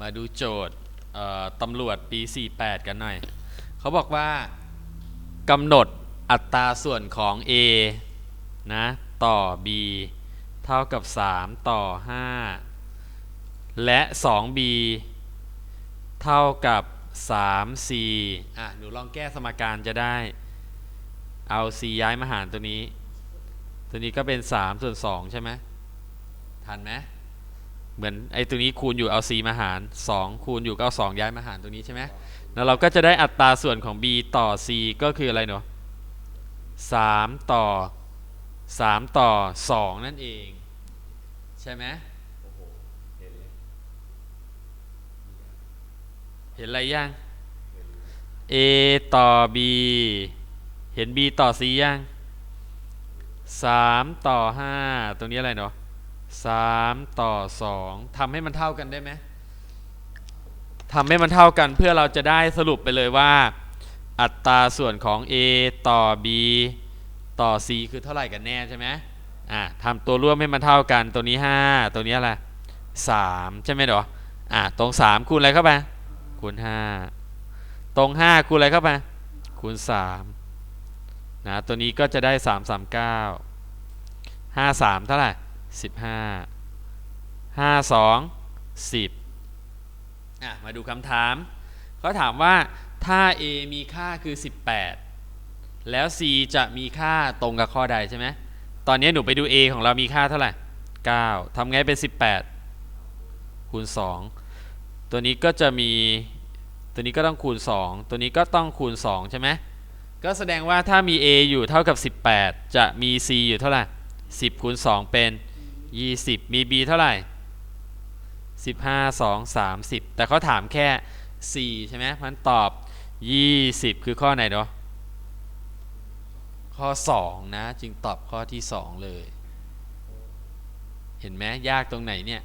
มาดูโจทย์ตำรวจปี 48 กันหน่อย เขาบอกว่ากำหนดอัตราส่วนของ A นะต่อ B เท่ากับ 3 ต่อ 5 และ 2B เท่ากับ 3C อะ หนูลองแก้สมการจะได้ เอา C ย้ายมาหารตัวนี้ ตัวนี้ก็เป็น 3 ส่วน 2 ใช่ไหมทันไหม เหมือนไอ้ตัวนี้คูณอยู่เอา c มาหาร 2 คูณอยู่ก็เอา2ย้ายมาหารตัวนี้ใช่ไหมแล้วเราก็จะได้อัตราส่วนของ b ต่อ c ก็คืออะไรเนาะ3ต่อ 3 ต่อ 2 นั่นเอง ใช่ไหมเห็นอะไรยัง a ต่อ b เห็น b ต่อ c ยัง 3 ต่อ 5 ตรงนี้อะไรเนาะ สามต่อสองทำให้มันเท่ากันได้ไหมทำให้มันเท่ากันเพื่อเราจะได้สรุปไปเลยว่า อัตราส่วนของ a ต่อ b ต่อ c คือเท่าไหร่กันแน่ใช่ไหมอะทำตัวร่วมให้มันเท่ากันตัวนี้ 5 ตัวนี้อะไร3ใช่ไหมเดออะตรง 3 คูณอะไรเข้าไปคูณ 5 ตรง 5 คูณอะไรเข้าไปคูณ3นะตัวนี้ก็จะได้ 3 3 9 5 3 เท่าไหร่ สิบห้าห้าสองสิบอะมาดูคำถามเขาถามว่าถ้า a มีค่าคือ 18 แล้ว c จะมีค่าตรงกับข้อใดใช่ไหมตอนนี้หนูไปดู a ของเรามีค่าเท่าไหร่ 9ทำไงเป็น 18 คูณ 2 ตัวนี้ก็จะมีตัวนี้ก็ต้องคูณ 2 ตัวนี้ก็ต้องคูณ 2 ใช่ไหมก็แสดงว่าถ้ามี a อยู่เท่ากับ 18 จะมี c อยู่เท่าไหร่ 10 คูณ 2 เป็น 20 มี b เท่าไหร่ 15 2 30 แต่เขาถามแค่ 4 ใช่ไหมมันตอบ 20 คือข้อไหนเนาะข้อ 2 นะ จึงตอบข้อที่ 2 เลย เห็นไหมยากตรงไหนเนี่ย